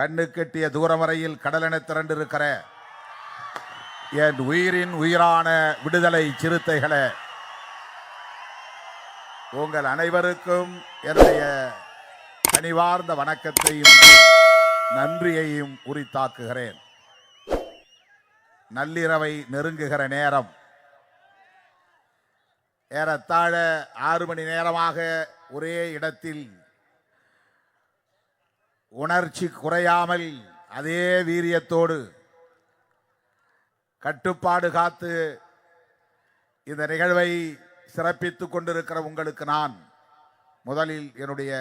கண்ணு கெட்டிய தூரம் வரையில் கடலென திரண்டிருக்கிற என் உயிரின் உயிரான விடுதலை சிறுத்தைகளே உங்கள் அனைவருக்கும் என்னுடைய கனிவார்ந்த வணக்கத்தையும் நன்றியையும் உரித்தாக்குகிறேன். நள்ளிரவை நெருங்குகிற நேரம். ஏறத்தாழ ஆறு மணி நேரமாக ஒரே இடத்தில் உணர்ச்சி குறையாமல் அதே வீரியத்தோடு கட்டுப்பாடு காத்து இந்த நிகழ்வை சிறப்பித்துக் கொண்டிருக்கிற உங்களுக்கு நான் முதலில் என்னுடைய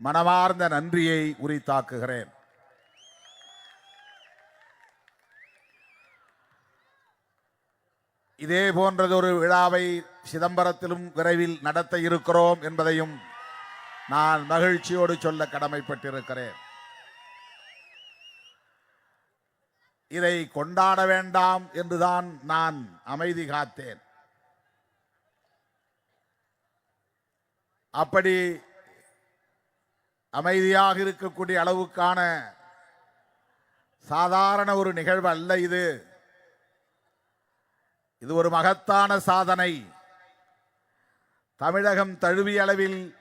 மனமார்ந்த நன்றியை உரித்தாக்குகிறேன். இதே போன்றதொரு விழாவை சிதம்பரத்திலும் விரைவில் நடத்த இருக்கிறோம் என்பதையும் நான் மகிழ்ச்சியோடு சொல்ல கடமைப்பட்டிருக்கிறேன். இதை கொண்டாட வேண்டாம் என்றுதான் நான் அமைதி காத்தேன். அப்படி அமைதியாக இருக்கக்கூடிய அளவுக்கான சாதாரண ஒரு நிகழ்வு அல்ல இது. இது ஒரு மகத்தான சாதனை. தமிழகம் தழுவிய அளவில்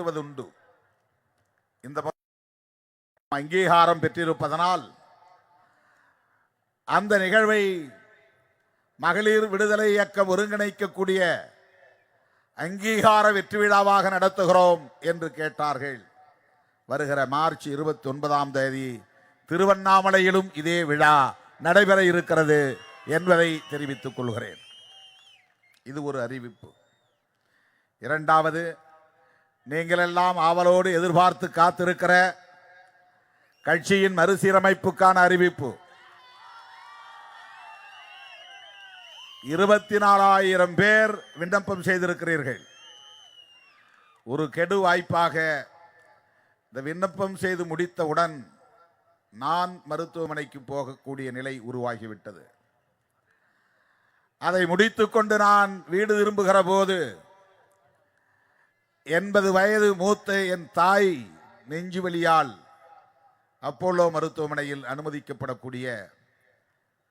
நடத்துவதுண்டு இந்த அங்கீகாரம் பெற்றிருப்பதனால் அந்த நிகழ்வை மகளிர் விடுதலை இயக்கம் ஒருங்கிணைக்கக்கூடிய அங்கீகார வெற்றி விழாவாக நடத்துகிறோம் என்று கேட்டார்கள். வருகிற மார்ச் இருபத்தி ஒன்பதாம் தேதி திருவண்ணாமலையிலும் இதே விழா நடைபெற இருக்கிறது என்பதை தெரிவித்துக் கொள்கிறேன். இது ஒரு அறிவிப்பு. இரண்டாவது நீங்களெல்லாம் ஆவலோடு எதிர்பார்த்து காத்திருக்கிற கட்சியின் மறுசீரமைப்புக்கான அறிவிப்பு. இருபத்தி நாலாயிரம் பேர் விண்ணப்பம் செய்திருக்கிறீர்கள். ஒரு கெடு வாய்ப்பாக இந்த விண்ணப்பம் செய்து முடித்தவுடன் நான் மருத்துவமனைக்கு போகக்கூடிய நிலை உருவாகிவிட்டது. அதை முடித்துக்கொண்டு நான் வீடு திரும்புகிற போது எண்பது வயது மூத்த என் தாய் நெஞ்சுவலியால் அப்போலோ மருத்துவமனையில் அனுமதிக்கப்படக்கூடிய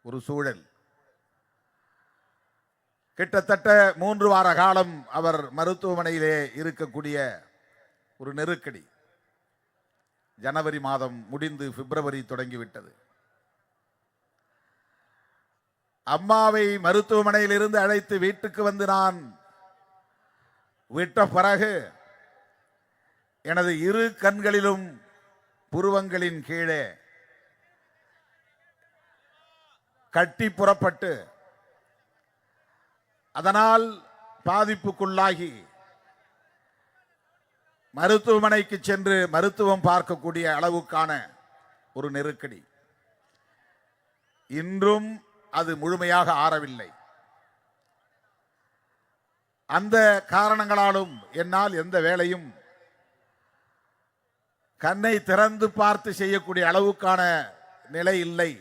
ஒரு சூழல். கிட்டத்தட்ட மூன்று வார காலம் அவர் மருத்துவமனையிலே இருக்கக்கூடிய ஒரு நெருக்கடி. ஜனவரி மாதம் முடிந்து பிப்ரவரி தொடங்கிவிட்டது. அம்மாவை மருத்துவமனையிலிருந்து அழைத்து வீட்டுக்கு வந்து நான் விட்ட பிறகு எனது இரு கண்களிலும் புருவங்களின் கீழே கட்டி புறப்பட்டு அதனால் பாதிப்புக்குள்ளாகி மருத்துவமனைக்கு சென்று மருத்துவம் பார்க்கக்கூடிய அளவுக்கான ஒரு நெருக்கடி. இன்றும் அது முழுமையாக ஆறவில்லை. அந்த காரணங்களாலும் என்னால் எந்த வேலையும் கண்ணை திறந்து பார்த்து செய்யக்கூடிய அளவுக்கான நிலை இல்லை.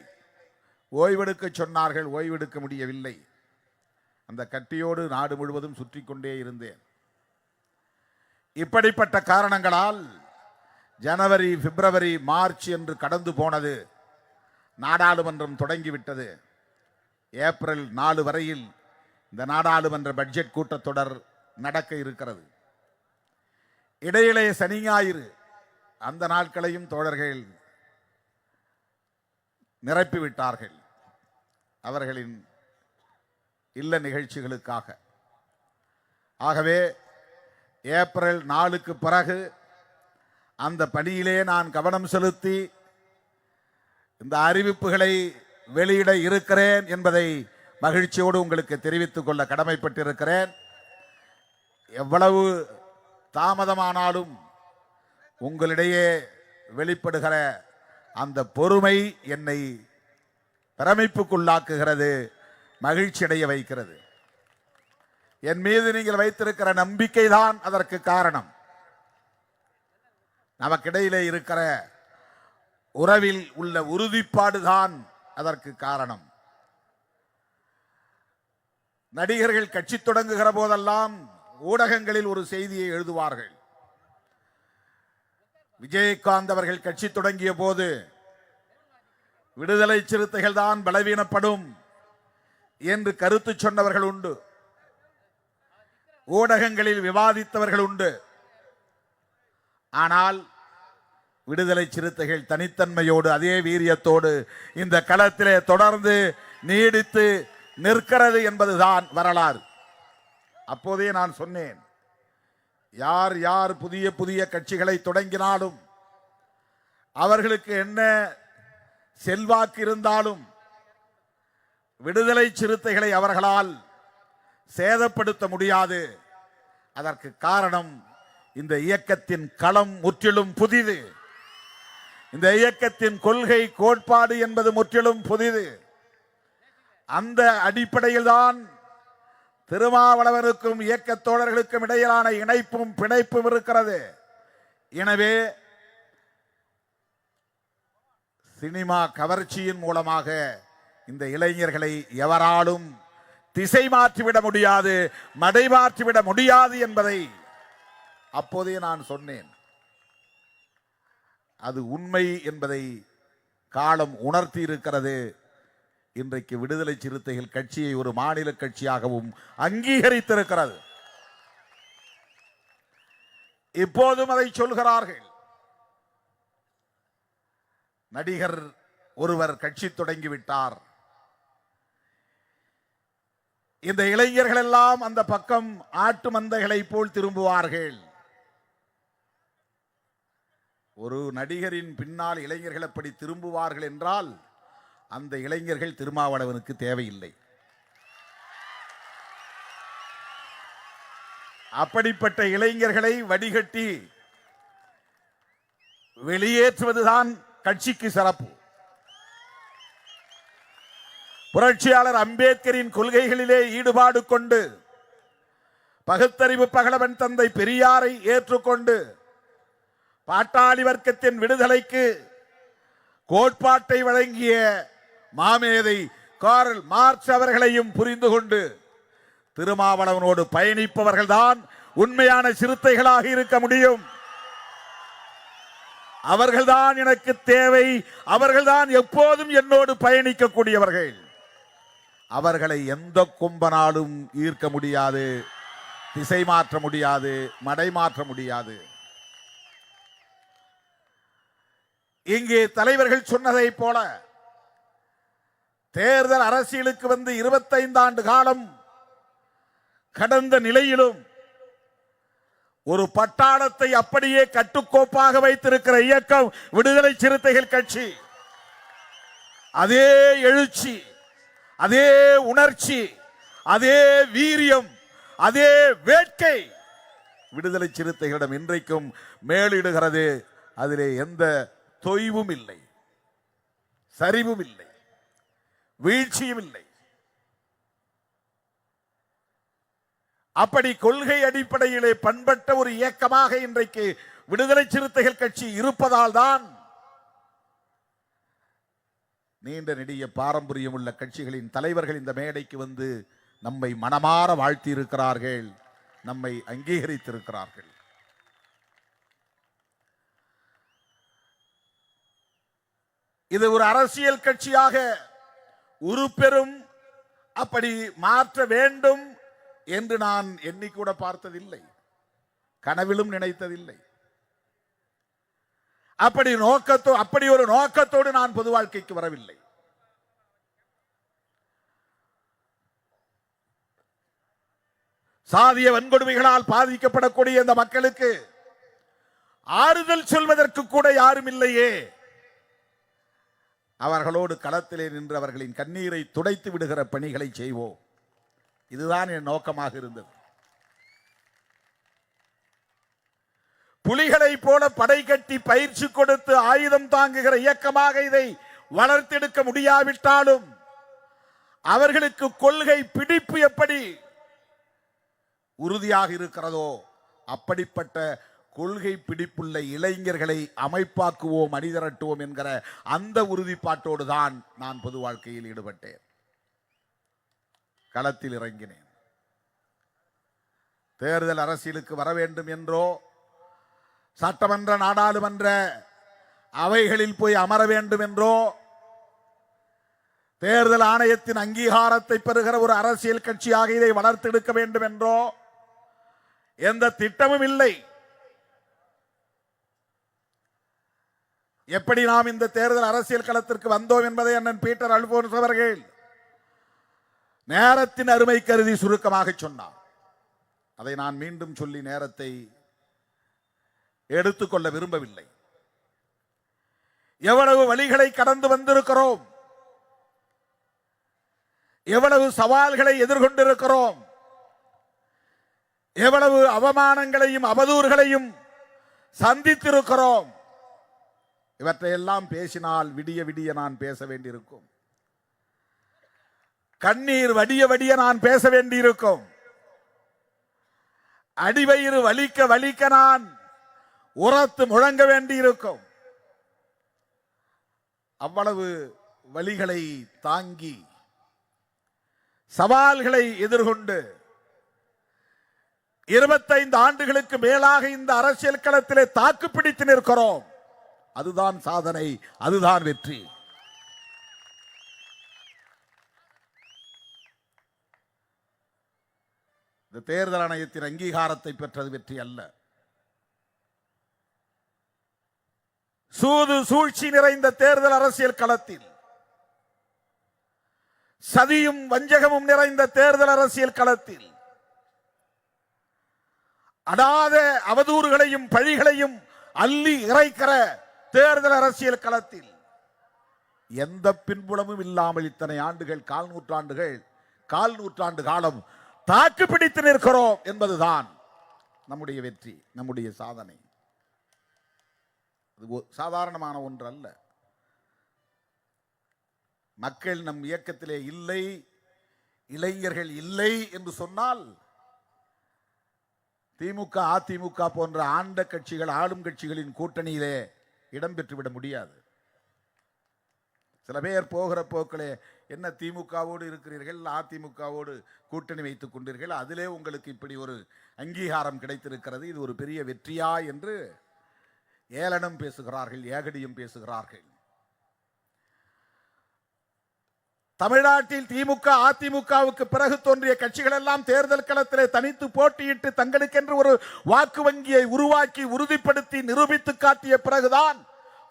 ஓய்வெடுக்க சொன்னார்கள் ஓய்வெடுக்க முடியவில்லை. அந்த கட்டியோடு நாடு முழுவதும் சுற்றி கொண்டே இருந்தேன். இப்படிப்பட்ட காரணங்களால் ஜனவரி பிப்ரவரி மார்ச் என்று கடந்து போனது நாடாளுமன்றம் தொடங்கிவிட்டது. ஏப்ரல் நாலு வரையில் இந்த நாடாளுமன்ற பட்ஜெட் கூட்டத்தொடர் நடக்க இருக்கிறது. இடையிலே சனி ஞாயிறு அந்த நாட்களையும் தோழர்கள் நிரப்பிவிட்டார்கள். அவர்களின் இல்ல நிகழ்ச்சிகளுக்காக. ஆகவே ஏப்ரல் நாலுக்கு பிறகு அந்த பணியிலே நான் கவனம் செலுத்தி இந்த அறிவிப்புகளை வெளியிட இருக்கிறேன் என்பதை மகிழ்ச்சியோடு உங்களுக்கு தெரிவித்துக் கொள்ள கடமைப்பட்டிருக்கிறேன். எவ்வளவு தாமதமானாலும் உங்களிடையே வெளிப்படுகிற அந்த பொறுமை என்னை பிரமிப்புக்குள்ளாக்குகிறது மகிழ்ச்சியடைய வைக்கிறது. என் மீது நீங்கள் வைத்திருக்கிற நம்பிக்கை தான் அதற்கு காரணம். நமக்கிடையிலே இருக்கிற உறவில் உள்ள உறுதிப்பாடு தான் அதற்கு காரணம். நடிகர்கள் கட்சி தொடங்குகிற போதெல்லாம் ஊடகங்களில் ஒரு செய்தியை எழுதுவார்கள். விஜயகாந்த் அவர்கள் கட்சி தொடங்கிய போது விடுதலை சிறுத்தைகள் தான் பலவீனப்படும் என்று கருத்து சொன்னவர்கள் உண்டு. ஊடகங்களில் விவாதித்தவர்கள் உண்டு. ஆனால் விடுதலை சிறுத்தைகள் தனித்தன்மையோடு அதே வீரியத்தோடு இந்த களத்திலே தொடர்ந்து நீடித்து நிற்கிறது என்பதுதான் வரலாறு. அப்போதே நான் சொன்னேன் யார் யார் புதிய புதிய கட்சிகளை தொடங்கினாலும் அவர்களுக்கு என்ன செல்வாக்கு இருந்தாலும் விடுதலை சிறுத்தைகளை அவர்களால் சேதப்படுத்த முடியாது. அதற்கு காரணம் இந்த இயக்கத்தின் களம் முற்றிலும் புதிது. இந்த இயக்கத்தின் கொள்கை கோட்பாடு என்பது முற்றிலும் புதிது. அந்த அடிப்படையில் தான் திருமாவளவனுக்கும் இயக்கத் தோழர்களுக்கும் இடையிலான இணைப்பும் பிணைப்பும் இருக்கிறது. எனவே சினிமா கவர்ச்சியின் மூலமாக இந்த இளைஞர்களை எவராலும் திசை மாற்றிவிட முடியாது மடை மாற்றிவிட முடியாது என்பதை அப்போதே நான் சொன்னேன். அது உண்மை என்பதை காலம் உணர்த்தி இருக்கிறது. இன்றைக்கு விடுதலை சிறுத்தைகள் கட்சியை ஒரு மாநில கட்சியாகவும் அங்கீகரித்திருக்கிறது. இப்போதும் அதை சொல்கிறார்கள். நடிகர் ஒருவர் கட்சி தொடங்கிவிட்டார். இந்த இளைஞர்கள் எல்லாம் அந்த பக்கம் ஆட்டு மந்தைகளை போல் திரும்புவார்கள். ஒரு நடிகரின் பின்னால் இளைஞர்கள் அப்படி திரும்புவார்கள் என்றால் அந்த இளைஞர்கள் திருமாவளவனுக்கு தேவையில்லை. அப்படிப்பட்ட இளைஞர்களை வடிகட்டி வெளியேற்றுவதுதான் கட்சிக்கு சிறப்பு. புரட்சியாளர் அம்பேத்கரின் கொள்கைகளிலே ஈடுபாடு கொண்டு பகுத்தறிவு பகலவன் தந்தை பெரியாரை ஏற்றுக்கொண்டு பாட்டாளி வர்க்கத்தின் விடுதலைக்கு கோட்பாட்டை வழங்கிய மாமேதை காரல் மார்க்ஸ் அவர்களையும் புரிந்து கொண்டு திருமாவளவனோடு பயணிப்பவர்கள்தான் உண்மையான சிறுத்தைகளாக இருக்க முடியும். அவர்கள்தான் எனக்கு தேவை. அவர்கள்தான் எப்போதும் என்னோடு பயணிக்கக்கூடியவர்கள். அவர்களை எந்த கும்பனாலும் ஈர்க்க முடியாது. திசை மாற்ற முடியாது. மடை மாற்ற முடியாது. இங்கே தலைவர்கள் சொன்னதைப் போல தேர்தல் அரசியலுக்கு வந்து 25 ஆண்டு காலம் கடந்த நிலையிலும் ஒரு பட்டாளத்தை அப்படியே கட்டுக்கோப்பாக வைத்திருக்கிற இயக்கம் விடுதலை சிறுத்தைகள் கட்சி. அதே எழுச்சி அதே உணர்ச்சி அதே வீரியம் அதே வேட்கை விடுதலை சிறுத்தைகளிடம் இன்றைக்கும் மேலிடுகிறது. அதிலே எந்த தொய்வும் இல்லை சரிவும் இல்லை. வீழ்ச்சியும் இல்லை அப்படி கொள்கை அடிப்படையிலே பண்பட்ட ஒரு இயக்கமாக இன்றைக்கு விடுதலை சிறுத்தைகள் கட்சி இருப்பதால் தான் நீண்ட நெடிய பாரம்பரியம் உள்ள கட்சிகளின் தலைவர்கள் இந்த மேடைக்கு வந்து நம்மை மனமாற வாழ்த்தி இருக்கிறார்கள் நம்மை அங்கீகரித்திருக்கிறார்கள். இது ஒரு அரசியல் கட்சியாக உருப்பெறும் அப்படி மாற்ற வேண்டும் என்று நான் எண்ணிக்கூட பார்த்ததில்லை. கனவிலும் நினைத்ததில்லை. அப்படி நோக்கத்தோ அப்படி ஒரு நோக்கத்தோடு நான் பொது வாழ்க்கைக்கு வரவில்லை. சாதிய வன்கொடுமைகளால் பாதிக்கப்படக்கூடிய இந்த மக்களுக்கு ஆறுதல் சொல்வதற்கு கூட யாரும் இல்லையே. அவர்களோடு களத்திலே நின்று அவர்களின் கண்ணீரை துடைத்து விடுகிற பணிகளை செய்வோம். இதுதான் என் நோக்கமாக இருந்தது. புலிகளை போல படை கட்டி பயிற்சி கொடுத்து ஆயுதம் தாங்குகிற இயக்கமாக இதை வளர்த்தெடுக்க முடியாவிட்டாலும் அவர்களுக்கு கொள்கை பிடிப்பு எப்படி உறுதியாக இருக்கிறதோ அப்படிப்பட்ட கொள்கை பிடிப்புள்ள இளைஞர்களை அமைப்பாக்குவோம் அணிதரட்டுவோம் என்கிற அந்த உறுதிப்பாட்டோடு தான் நான் பொது வாழ்க்கையில் ஈடுபட்டேன். களத்தில் இறங்கினேன். தேர்தல் அரசியலுக்கு வர வேண்டும் என்றோ சட்டமன்ற நாடாளுமன்ற அவைகளில் போய் அமர வேண்டும் என்றோ தேர்தல் ஆணையத்தின் அங்கீகாரத்தை பெறுகிற ஒரு அரசியல் கட்சியாக இதை வளர்த்தெடுக்க வேண்டும் என்றோ எந்த திட்டமும் இல்லை. எப்படி நாம் இந்த தேர்தல் அரசியல் களத்திற்கு வந்தோம் என்பதை அண்ணன் பீட்டர் அல்போன்ஸ் அவர்கள் நேரத்தின் அருமை கருதி சுருக்கமாக சொன்னார். அதை நான் மீண்டும் சொல்லி நேரத்தை எடுத்துக்கொள்ள விரும்பவில்லை. எவ்வளவு வழிகளை கடந்து வந்திருக்கிறோம். எவ்வளவு சவால்களை எதிர்கொண்டிருக்கிறோம். எவ்வளவு அவமானங்களையும் அவதூறுகளையும் சந்தித்திருக்கிறோம். இவற்றையெல்லாம் பேசினால் விடிய விடிய நான் பேச வேண்டியிருக்கும். கண்ணீர் வடிய வடிய நான் பேச வேண்டியிருக்கும். அடிவயிறு வலிக்க வலிக்க நான் உரத்து முழங்க வேண்டியிருக்கும். அவ்வளவு வழிகளை தாங்கி சவால்களை எதிர்கொண்டு இருபத்தைந்து ஆண்டுகளுக்கு மேலாக இந்த அரசியல் களத்திலே தாக்கு பிடித்து நிற்கிறோம். அதுதான் சாதனை அதுதான் வெற்றி. இந்த தேர்தல் ஆணையத்தின் அங்கீகாரத்தை பெற்றது வெற்றி அல்ல. சூது சூழ்ச்சி நிறைந்த தேர்தல் அரசியல் களத்தில் சதியும் வஞ்சகமும் நிறைந்த தேர்தல் அரசியல் களத்தில் அடாத அவதூறுகளையும் பழிகளையும் அள்ளி இறைக்கிற தேர்தல் அரசியல் களத்தில் எந்த பின்புலமும் இல்லாமல் இத்தனை ஆண்டுகள் கால் நூற்றாண்டுகள் கால் நூற்றாண்டு காலம் தாக்கு பிடித்து நிற்கிறோம் என்பதுதான் நம்முடைய வெற்றி நம்முடைய சாதனை. அது ஒ- சாதாரணமான ஒன்று அல்ல மக்கள் நம் இயக்கத்திலே இல்லை இளைஞர்கள் இல்லை என்று சொன்னால் திமுக அதிமுக போன்ற ஆண்ட கட்சிகள் ஆளும் கட்சிகளின் கூட்டணியிலே இடம் பெற்றுவிட முடியாது. சில பேர் போகிற போக்களே என்ன திமுகவோடு இருக்கிறீர்கள் அதிமுகவோடு கூட்டணி வைத்துக் கொண்டீர்கள் அதிலே உங்களுக்கு இப்படி ஒரு அங்கீகாரம் கிடைத்திருக்கிறது. இது ஒரு பெரிய வெற்றியா என்று ஏளனம் பேசுகிறார்கள் ஏகடியும் பேசுகிறார்கள். தமிழ்நாட்டில் திமுக அதிமுகவுக்கு பிறகு தோன்றிய கட்சிகள் எல்லாம் தேர்தல் களத்திலே தனித்து போட்டியிட்டு தங்களுக்கென்று ஒரு வாக்கு வங்கியை உருவாக்கி உறுதிப்படுத்தி நிரூபித்து காட்டிய பிறகுதான்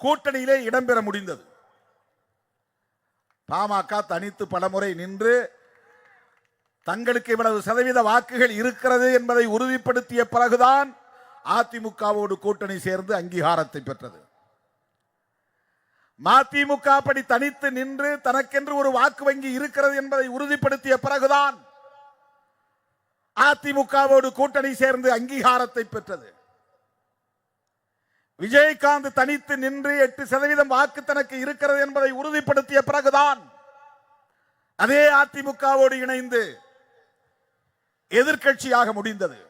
கூட்டணியிலே இடம்பெற முடிந்தது. பாமக தனித்து பலமுறை நின்று தங்களுக்கு இவ்வளவு சதவீத வாக்குகள் இருக்கிறது என்பதை உறுதிப்படுத்திய பிறகுதான் அதிமுகவோடு கூட்டணி சேர்ந்து அங்கீகாரத்தை பெற்றது. மதிமுக அப்படி தனித்து நின்று தனக்கென்று ஒரு வாக்கு வங்கி இருக்கிறது என்பதை உறுதிப்படுத்திய பிறகுதான் அதிமுகவோடு கூட்டணி சேர்ந்து அங்கீகாரத்தை பெற்றது. விஜயகாந்த் தனித்து நின்று எட்டு சதவீதம் வாக்கு தனக்கு இருக்கிறது என்பதை உறுதிப்படுத்திய பிறகுதான் அதே அதிமுகவோடு இணைந்து எதிர்க்கட்சியாக முடிந்தது.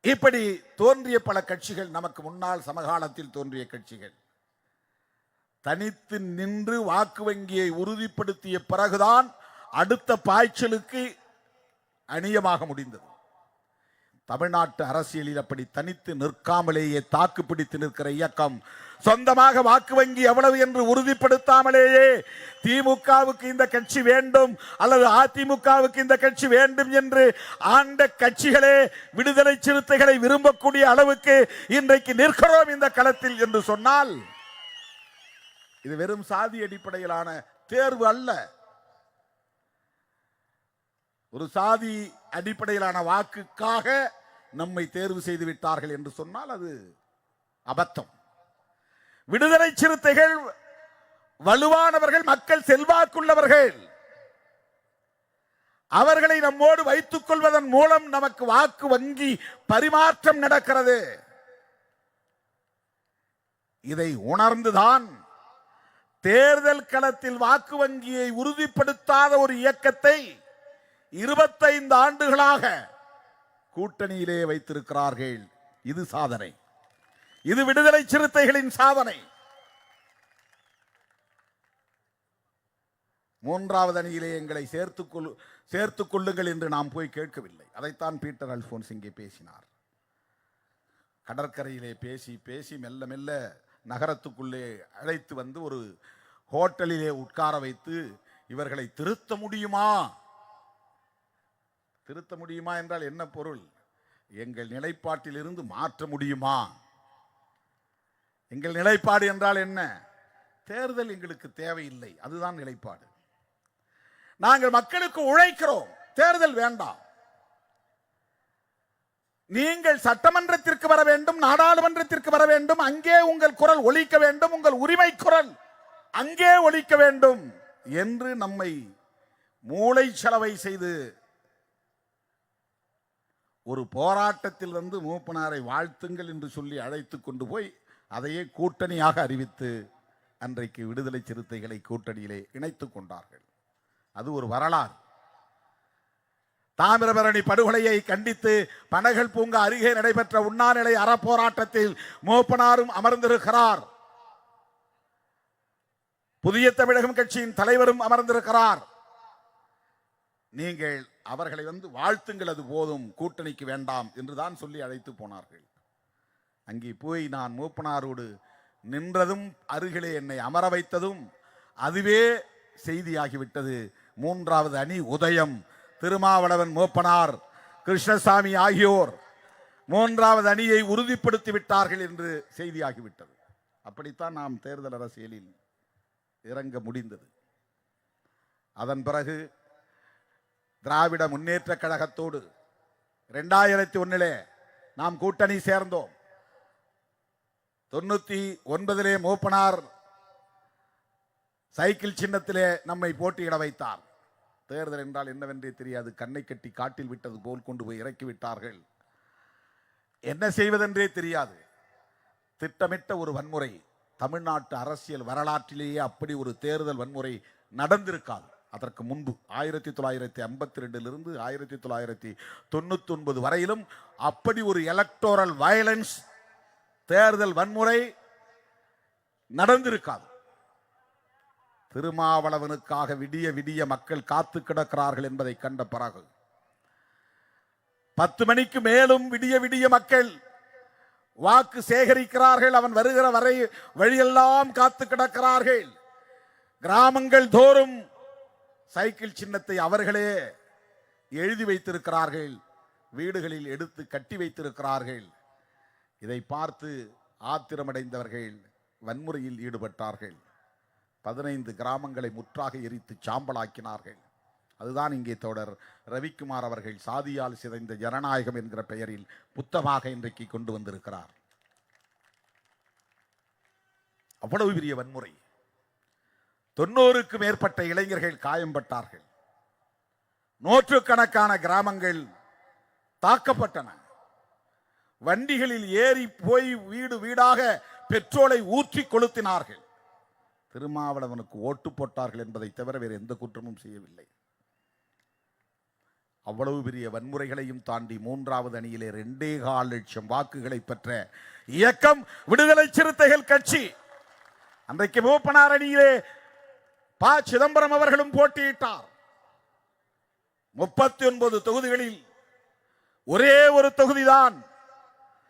இப்படி தோன்றிய பல கட்சிகள் நமக்கு முன்னால் சமகாலத்தில் தோன்றிய கட்சிகள். தனித்து நின்று வாக்கு வங்கியை உறுதிப்படுத்திய பிறகுதான் அடுத்த பாய்ச்சலுக்கு அணியமாக முடிந்தது. தமிழ்நாட்டு அரசியலில் அப்படி தனித்து நிற்காமலேயே தாக்கு பிடித்து நிற்கிற இயக்கம் சொந்தமாக வாக்கு வங்கி எவ்வளவு என்று உறுதிப்படுத்தாமலேயே திமுகவுக்கு இந்த கட்சி வேண்டும் அல்லது அதிமுகவுக்கு இந்த கட்சி வேண்டும் என்று ஆண்ட கட்சிகளே விடுதலை சிறுத்தைகளை விரும்பக்கூடிய அளவுக்கு இன்றைக்கு நிற்கிறோம் இந்த களத்தில் என்று சொன்னால் இது வெறும் சாதி அடிப்படையிலான தேர்வு அல்ல. ஒரு சாதி அடிப்படையிலான வாக்குக்காக நம்மை தேர்வு செய்து விட்டார்கள் என்று சொன்னால் அது அபத்தம். விடுதலை சிறுத்தைகள் வலுவானவர்கள் மக்கள் செல்வாக்குள்ளவர்கள் அவர்களை நம்மோடு வைத்துக் கொள்வதன் மூலம் நமக்கு வாக்கு வங்கி பரிமாற்றம் நடக்கிறது. இதை உணர்ந்துதான் தேர்தல் களத்தில் வாக்கு வங்கியை உறுதிப்படுத்தாத ஒரு இயக்கத்தை இருபத்தைந்து ஆண்டுகளாக கூட்டணியிலே வைத்திருக்கிறார்கள். இது சாதனை. இது விடுதலை சிறுத்தைகளின் சாதனை. மூன்றாவது அணியிலே எங்களை சேர்த்துக் சேர்த்துக் கொள்ளுங்கள் என்று நாம் போய் கேட்கவில்லை. அதைத்தான் பீட்டர் அல்போன்ஸ் இங்கே பேசினார். கடற்கரையிலே பேசி பேசி மெல்ல மெல்ல நகரத்துக்குள்ளே அழைத்து வந்து ஒரு ஹோட்டலிலே உட்கார வைத்து இவர்களை திருத்த முடியுமா? திருத்த முடியுமா என்றால் என்ன பொருள்? எங்கள் நிலைப்பாட்டிலிருந்து மாற்ற முடியுமா? எங்கள் நிலைப்பாடு என்றால் என்ன? தேர்தல் எங்களுக்கு தேவையில்லை. அதுதான் நிலைப்பாடு. நாங்கள் மக்களுக்கு உழைக்கிறோம். தேர்தல் வேண்டாம். நீங்கள் சட்டமன்றத்திற்கு வர வேண்டும் நாடாளுமன்றத்திற்கு வர வேண்டும் அங்கே உங்கள் குரல் ஒழிக்க வேண்டும் உங்கள் உரிமை குரல் அங்கே ஒழிக்க வேண்டும் என்று நம்மை மூளை செலவை செய்து ஒரு போராட்டத்தில் வந்து மூப்பனாரை வாழ்த்துங்கள் என்று சொல்லி அழைத்து கொண்டு போய் அதையே கூட்டணியாக அறிவித்து அன்றைக்கு விடுதலை சிறுத்தைகளை கூட்டணியிலே இணைத்து கொண்டார்கள். அது ஒரு வரலாறு. தாமிரபரணி படுகொலையை கண்டித்து பனகல் பூங்கா அருகே நடைபெற்ற உண்ணாநிலை அறப்போராட்டத்தில் மூப்பனாரும் அமர்ந்திருக்கிறார். புதிய தமிழகம் கட்சியின் தலைவரும் அமர்ந்திருக்கிறார். நீங்கள் அவர்களை வந்து வாழ்த்துங்கள் அது போதும் கூட்டணிக்கு வேண்டாம் என்றுதான் சொல்லி அழைத்து போனார்கள். அங்கே போய் நான் மூப்பனாரோடு நின்றதும் அருகிலே என்னை அமர வைத்ததும் அதுவே செய்தியாகிவிட்டது. மூன்றாவது அணி உதயம். திருமாவளவன் மூப்பனார் கிருஷ்ணசாமி ஆகியோர் மூன்றாவது அணியை உறுதிப்படுத்தி விட்டார்கள் என்று செய்தியாகிவிட்டது. அப்படித்தான் நாம் தேர்தல் அரசியலில் இறங்க முடிந்தது. அதன் பிறகு திராவிட முன்னேற்ற கழகத்தோடு ரெண்டாயிரத்தி ஒன்னிலே நாம் கூட்டணி சேர்ந்தோம். தொண்ணூற்றி ஒன்பதிலே மூப்பனார் சைக்கிள் சின்னத்திலே நம்மை போட்டியிட வைத்தார். தேர்தல் என்றால் என்னவென்றே தெரியாது. கண்ணை கட்டி காட்டில் விட்டது போல் கொண்டு போய் இறக்கி விட்டார்கள். என்ன செய்வதென்றே தெரியாது. திட்டமிட்ட ஒரு வன்முறை தமிழ்நாட்டு அரசியல் வரலாற்றிலேயே அப்படி ஒரு தேர்தல் வன்முறை நடந்திருக்காது. அதற்கு முன்பு ஆயிரத்தி தொள்ளாயிரத்தி ஐம்பத்தி ரெண்டிலிருந்து ஆயிரத்தி தொள்ளாயிரத்தி தொண்ணூத்தி ஒன்பது வரையிலும் அப்படி ஒரு எலக்டோரல் வயலன்ஸ் தேர்தல் வன்முறை நடந்திருக்காது. திருமாவளவனுக்காக விடிய விடிய மக்கள் காத்து கிடக்கிறார்கள் என்பதை கண்ட பிறகு பத்து மணிக்கு மேலும் விடிய விடிய மக்கள் வாக்கு சேகரிக்கிறார்கள். அவன் வருகிற வரை வழியெல்லாம் காத்து கிடக்கிறார்கள். கிராமங்கள் தோறும் சைக்கிள் சின்னத்தை அவர்களே எழுதி வைத்திருக்கிறார்கள் வீடுகளில் எடுத்து கட்டி வைத்திருக்கிறார்கள். இதை பார்த்து ஆத்திரமடைந்தவர்கள் வன்முறையில் ஈடுபட்டார்கள். பதினைந்து கிராமங்களை முற்றாக எரித்து சாம்பலாக்கினார்கள். அதுதான் இங்கே தொடர். ரவிக்குமார் அவர்கள் சாதியால் சிதைந்த ஜனநாயகம் என்கிற பெயரில் புத்தமாக இன்றைக்கு கொண்டு வந்திருக்கிறார். அவ்வளவு பெரிய வன்முறை. தொண்ணூறுக்கு மேற்பட்ட இளைஞர்கள் காயம்பட்டார்கள். நூற்றுக்கணக்கான கிராமங்கள் தாக்கப்பட்டன. வண்டிகளில் ஏறி போய் வீடு வீடாக பெட்ரோலை ஊற்றி கொளுத்தினார்கள். திருமாவளவனுக்கு ஓட்டு போட்டார்கள் என்பதை தவிர வேறு எந்த குற்றமும் செய்யவில்லை. அவ்வளவு பெரிய வன்முறைகளையும் தாண்டி மூன்றாவது அணியிலே ரெண்டே கால் லட்சம் வாக்குகளை பெற்ற இயக்கம் விடுதலை சிறுத்தைகள் கட்சி. அன்றைக்கு மூப்பனார் அணியிலே ப. சிதம்பரம் அவர்களும் போட்டியிட்டார். முப்பத்தி ஒன்பது தொகுதிகளில் ஒரே ஒரு தொகுதிதான்.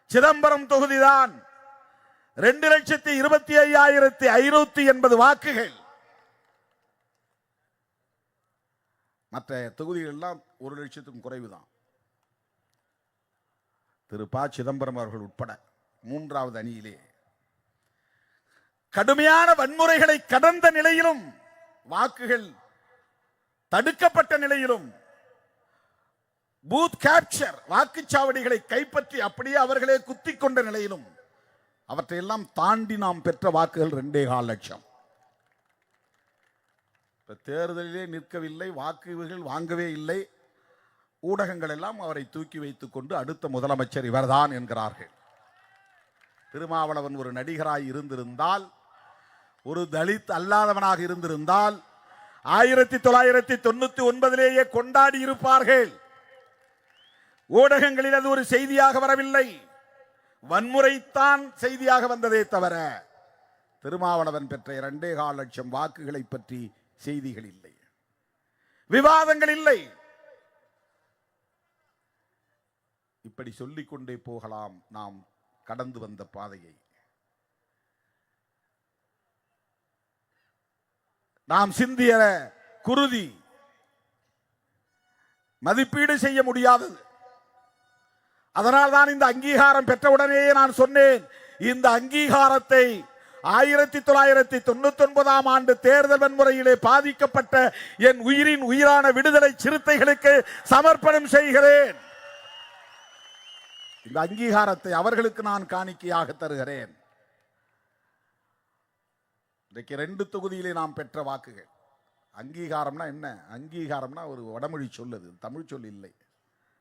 சிதம்பரம் தொகுதிதான். ரெண்டு லட்சத்தி இருபத்தி ஐயாயிரத்தி ஐநூத்தி எண்பது வாக்குகள். மற்ற தொகுதிகள் எல்லாம் ஒரு லட்சத்துக்கும் குறைவுதான். திரு. ப. சிதம்பரம் அவர்கள் உட்பட மூன்றாவது அணியிலே. கடுமையான வன்முறைகளை கடந்த நிலையிலும் வாக்குகள் தடுக்கப்பட்ட நிலையிலும் பூத் கேப்சர் வாக்குச்சாவடிகளை கைப்பற்றி அப்படியே அவர்களே குத்தி கொண்ட நிலையிலும் அவற்றையெல்லாம் தாண்டி நாம் பெற்ற வாக்குகள் ரெண்டே கால் லட்சம். இப்ப தேர்தலிலே நிற்கவில்லை வாக்குகள் வாங்கவே இல்லை. ஊடகங்கள் எல்லாம் அவரை தூக்கி வைத்துக் கொண்டு அடுத்த முதலமைச்சர் இவர்தான் என்கிறார்கள். திருமாவளவன் ஒரு நடிகராய் இருந்திருந்தால் ஒரு தலித் அல்லாதவனாக இருந்திருந்தால் ஆயிரத்தி தொள்ளாயிரத்தி தொண்ணூத்தி ஒன்பதிலேயே கொண்டாடி இருப்பார்கள். ஊடகங்களில் அது ஒரு செய்தியாக வரவில்லை. வன்முறைத்தான் செய்தியாக வந்ததே தவிர திருமாவளவன் பெற்ற இரண்டே கால் லட்சம் வாக்குகளை பற்றி செய்திகள் இல்லை. விவாதங்கள் இல்லை. இப்படி சொல்லிக்கொண்டே போகலாம் நாம் கடந்து வந்த பாதையை. நாம் சிந்திய குருதி. மதிப்பீடு செய்ய முடியாதது. அதனால் தான் இந்த அங்கீகாரம் பெற்றவுடனேயே நான் சொன்னேன் இந்த அங்கீகாரத்தை ஆயிரத்தி தொள்ளாயிரத்தி தொண்ணூத்தி ஒன்பதாம் ஆண்டு தேர்தல் வன்முறையிலே பாதிக்கப்பட்ட என் உயிரின் உயிரான விடுதலை சிறுத்தைகளுக்கு சமர்ப்பணம் செய்கிறேன். இந்த அங்கீகாரத்தை அவர்களுக்கு நான் காணிக்கையாக தருகிறேன். இன்றைக்கு ரெண்டு தொகுதியிலே நாம் பெற்ற வாக்குகள். அங்கீகாரம்னா என்ன? அங்கீகாரம்னா ஒரு வடமொழி சொல்லுது தமிழ் சொல் இல்லை.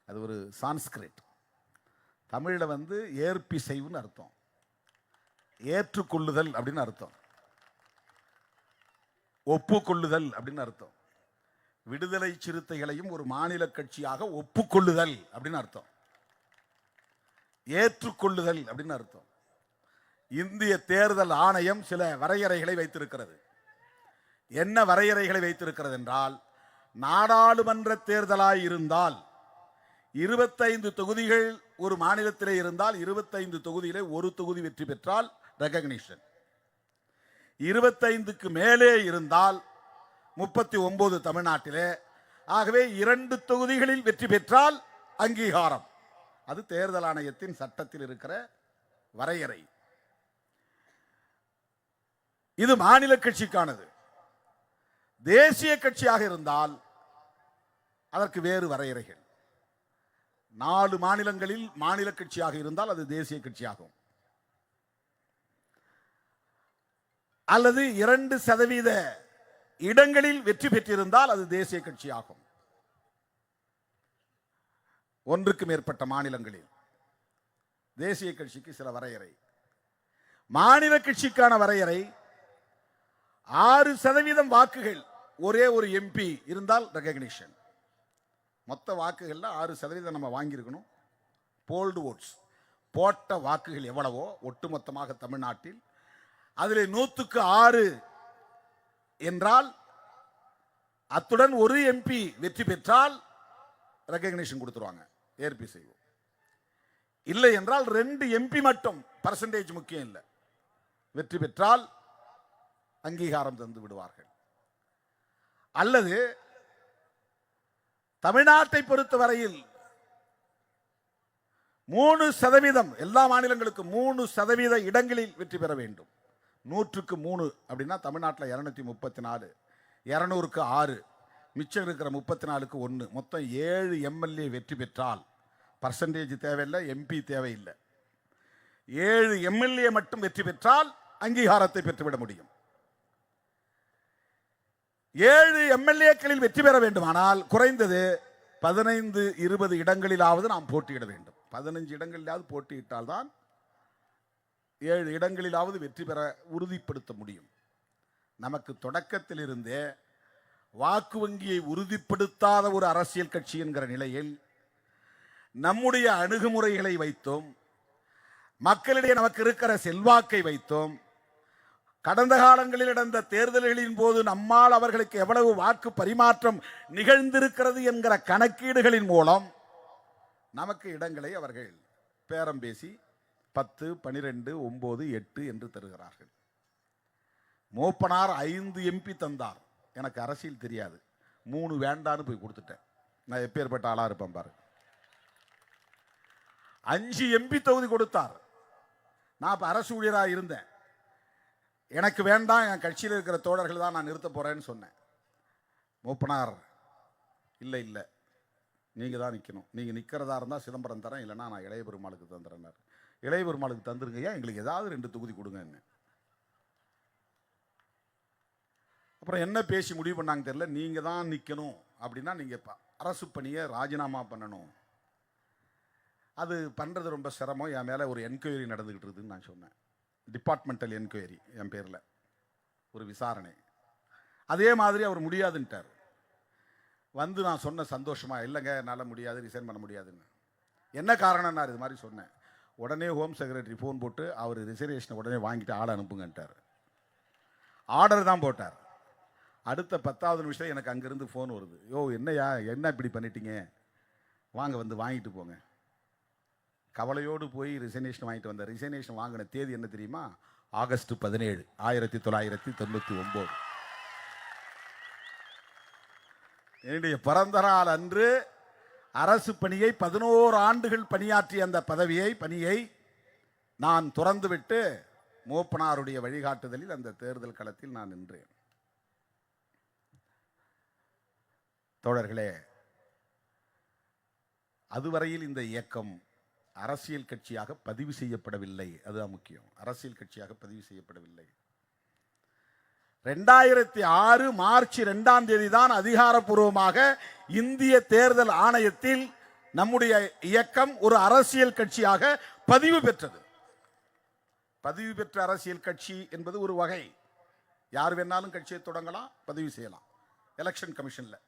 அது ஒரு சான்ஸ்கிரிட். தமிழில் வந்து ஏற்பிசைவுன்னு அர்த்தம். ஏற்றுக்கொள்ளுதல் அப்படின்னு அர்த்தம். ஒப்புக்கொள்ளுதல் அப்படின்னு அர்த்தம். விடுதலை சிறுத்தைகளையும் ஒரு மாநில கட்சியாக ஒப்புக்கொள்ளுதல் அப்படின்னு அர்த்தம். ஏற்றுக்கொள்ளுதல் அப்படின்னு அர்த்தம். இந்திய தேர்தல் ஆணையம் சில வரையறைகளை வைத்திருக்கிறது. என்ன வரையறைகளை வைத்திருக்கிறது என்றால் நாடாளுமன்ற தேர்தலாய் இருந்தால் இருபத்தைந்து தொகுதிகள் ஒரு மாநிலத்திலே இருந்தால் இருபத்தைந்து தொகுதியிலே ஒரு தொகுதி வெற்றி பெற்றால் ரெகக்னிஷன் இருபத்தைந்துக்கு மேலே இருந்தால் முப்பத்தி ஒன்பது தமிழ்நாட்டிலே ஆகவே இரண்டு தொகுதிகளில் வெற்றி பெற்றால் அங்கீகாரம். அது தேர்தல் ஆணையத்தின் சட்டத்தில் இருக்கிற வரையறை. இது மாநில கட்சிக்கானது. தேசிய கட்சியாக இருந்தால் அதற்கு வேறு வரையறைகள். நாலு மாநிலங்களில் மாநில கட்சியாக இருந்தால் அது தேசிய கட்சியாகும். அல்லது இரண்டு சதவீத இடங்களில் வெற்றி பெற்றிருந்தால் அது தேசிய கட்சியாகும். ஒன்றுக்கு மேற்பட்ட மாநிலங்களில். தேசிய கட்சிக்கு சில வரையறை. மாநில கட்சிக்கான வரையறை ஆறு சதவீதம் வாக்குகள் ஒரே ஒரு எம்பி இருந்தால் ரெகக்னிஷன் மொத்த வாக்குகளில் ஆறு சதவீதம் நம்ம வாங்கியிருக்கணும். போல்டு ஓட்ஸ் போட்ட வாக்குகள் எவ்வளவோ? ஒட்டுமொத்தமாக தமிழ்நாட்டில். அதில் நூற்றுக்கு ஆறு என்றால் அத்துடன் ஒரு எம்பி வெற்றி பெற்றால் ரெகக்னிஷன் கொடுத்துருவாங்க. ஏற்பி செய்வோம் இல்லை என்றால் ரெண்டு எம்பி மட்டும் பர்சன்டேஜ் முக்கியம் இல்லை. வெற்றி பெற்றால் அங்கீகாரம் தந்து விடுவார்கள். அல்லது தமிழ்நாட்டை பொறுத்தவரையில் மூணு சதவீதம் எல்லா மாநிலங்களுக்கும் மூணு சதவீத இடங்களில் வெற்றி பெற வேண்டும். நூற்றுக்கு மூணு அப்படின்னா தமிழ்நாட்டில் இரநூத்தி முப்பத்தி நாலு இரநூறுக்கு ஆறு மிச்சம் இருக்கிற முப்பத்தி நாலுக்கு ஒன்று. மொத்தம் ஏழு எம்எல்ஏ வெற்றி பெற்றால் பர்சன்டேஜ் தேவையில்லை எம்பி தேவையில்லை. ஏழு எம்எல்ஏ மட்டும் வெற்றி பெற்றால் அங்கீகாரத்தை பெற்றுவிட முடியும். ஏழு எம்எல்ஏக்களில் வெற்றி பெற வேண்டுமானால் குறைந்தது பதினைந்து இருபது இடங்களிலாவது நாம் போட்டியிட வேண்டும். பதினஞ்சு இடங்களிலாவது போட்டியிட்டால்தான் ஏழு இடங்களிலாவது வெற்றி பெற உறுதிப்படுத்த முடியும். நமக்கு தொடக்கத்திலிருந்தே வாக்கு வங்கியை உறுதிப்படுத்தாத ஒரு அரசியல் கட்சி என்கிற நிலையில் நம்முடைய அணுகுமுறைகளை வைத்தோம் மக்களிடையே நமக்கு இருக்கிற செல்வாக்கை வைத்தோம் கடந்த காலங்களில் நடந்த தேர்தல்களின் போது நம்மால் அவர்களுக்கு எவ்வளவு வாக்கு பரிமாற்றம் நிகழ்ந்திருக்கிறது என்கிற கணக்கீடுகளின் மூலம் நமக்கு இடங்களை அவர்கள் பேரம் பேசி பத்து பனிரெண்டு ஒம்பது எட்டு என்று தருகிறார்கள். மூப்பனார் ஐந்து எம்பி தந்தார். எனக்கு அரசியல் தெரியாது. மூணு வேண்டான்னு போய் கொடுத்துட்டேன். நான் எப்பேற்பட்ட ஆளாக இருப்பேன் பாரு. அஞ்சு எம்பி தொகுதி கொடுத்தார். நான் இப்போ அரசு ஊழியராக இருந்தேன். எனக்கு வேண்டாம் என் கட்சியில் இருக்கிற தோழர்கள் தான் நான் நிறுத்த போகிறேன்னு சொன்னேன். மூப்பனார் இல்லை இல்லை. நீங்கள் தான் நிற்கணும் நீங்கள் நிற்கிறதா இருந்தால் சிதம்பரம் தரேன் இல்லைன்னா நான் இளைய பெருமாளுக்கு தந்துறேன்னார் இளைய பெருமாளுக்கு தந்துருங்க. ஐயா எங்களுக்கு ஏதாவது ரெண்டு தொகுதி கொடுங்கன்னு. அப்புறம் என்ன பேசி முடிவு பண்ணாங்க தெரியல. நீங்கள் தான் நிற்கணும் அப்படின்னா நீங்கள் அரசு பணியை ராஜினாமா பண்ணணும். அது பண்ணுறது ரொம்ப சிரமம். என் மேலே ஒரு என்கொயரி நடந்துக்கிட்டு இருக்குதுன்னு நான் சொன்னேன். டிபார்ட்மெண்டல் என்கொயரி என் பேரில். ஒரு விசாரணை. அதே மாதிரி அவர் முடியாதுன்ட்டார். வந்து நான் சொன்ன சந்தோஷமாக இல்லைங்க என்னால் முடியாது ரிசைன் பண்ண முடியாதுன்னு. என்ன காரணம் நான் இது மாதிரி சொன்னேன். உடனே ஹோம் செக்ரட்டரி ஃபோன் போட்டு அவர் ரிசர்வேஷனை உடனே வாங்கிட்டு ஆளை அனுப்புங்கன்ட்டார். ஆர்டர் தான் போட்டார். அடுத்த பத்தாவது நிமிஷம் எனக்கு அங்கேருந்து ஃபோன் வருது. யோ என்னையா என்ன இப்படி பண்ணிட்டீங்க? வாங்க வந்து வாங்கிட்டு போங்க. கவலையோடு போய் ரிசைனேஷன் வாங்கிட்டு வந்த ரிசைனேஷன் வாங்கின தேதி என்ன தெரியுமா? ஆகஸ்ட் பதினேழு ஆயிரத்தி தொள்ளாயிரத்தி தொண்ணூற்றி ஒம்பது. என்னுடைய பிறந்த நாள் அன்று அரசு பணியை பதினோரு ஆண்டுகள் பணியாற்றிய அந்த பதவியை பணியை நான் துறந்துவிட்டு மூப்பனாருடைய வழிகாட்டுதலில் அந்த தேர்தல் களத்தில் நான் நின்றேன். தோழர்களே அதுவரையில் இந்த இயக்கம் அரசியல் கட்சியாக பதிவு செய்யப்படவில்லை. அதுதான் முக்கியம். அரசியல் கட்சியாக பதிவு செய்யப்படவில்லை. ரெண்டாயிரத்தி ஆறு மார்ச் ரெண்டாம் தேதி தான் அதிகாரப்பூர்வமாக இந்திய தேர்தல் ஆணையத்தில் நம்முடைய இயக்கம் ஒரு அரசியல் கட்சியாக பதிவு பெற்றது. பதிவு பெற்ற அரசியல் கட்சி என்பது ஒரு வகை. யார் வேணாலும் கட்சியை தொடங்கலாம் பதிவு செய்யலாம். எலெக்ஷன் கமிஷனில்.